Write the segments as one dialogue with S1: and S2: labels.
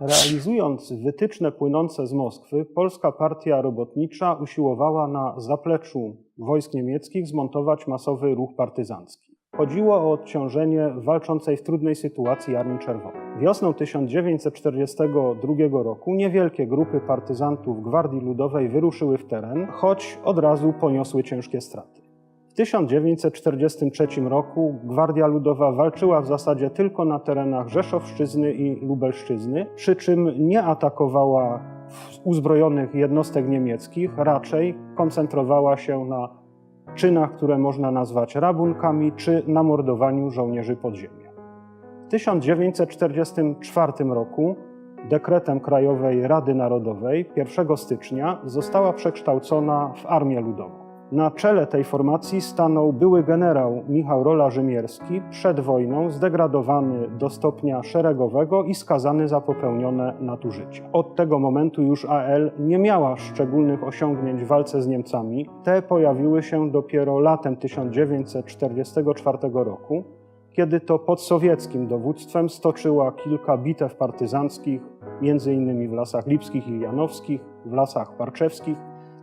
S1: Realizując wytyczne płynące z Moskwy, Polska Partia Robotnicza usiłowała na zapleczu wojsk niemieckich zmontować masowy ruch partyzancki. Chodziło o odciążenie walczącej w trudnej sytuacji Armii Czerwonej. Wiosną 1942 roku niewielkie grupy partyzantów Gwardii Ludowej wyruszyły w teren, choć od razu poniosły ciężkie straty. W 1943 roku Gwardia Ludowa walczyła w zasadzie tylko na terenach Rzeszowszczyzny i Lubelszczyzny, przy czym nie atakowała uzbrojonych jednostek niemieckich, raczej koncentrowała się na czynach, które można nazwać rabunkami, czy na mordowaniu żołnierzy podziemia. W 1944 roku dekretem Krajowej Rady Narodowej 1 stycznia została przekształcona w Armię Ludową. Na czele tej formacji stanął były generał Michał Rola-Rzymierski, przed wojną zdegradowany do stopnia szeregowego i skazany za popełnione nadużycia. Od tego momentu już AL nie miała szczególnych osiągnięć w walce z Niemcami. Te pojawiły się dopiero latem 1944 roku, kiedy to pod sowieckim dowództwem stoczyła kilka bitew partyzanckich, m.in. w lasach lipskich i janowskich, w lasach parczewskich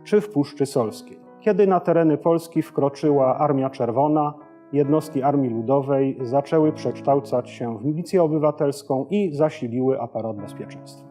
S1: czy w Puszczy Solskiej kiedy na tereny Polski wkroczyła Armia Czerwona, jednostki Armii Ludowej zaczęły przekształcać się w milicję obywatelską i zasiliły aparat bezpieczeństwa.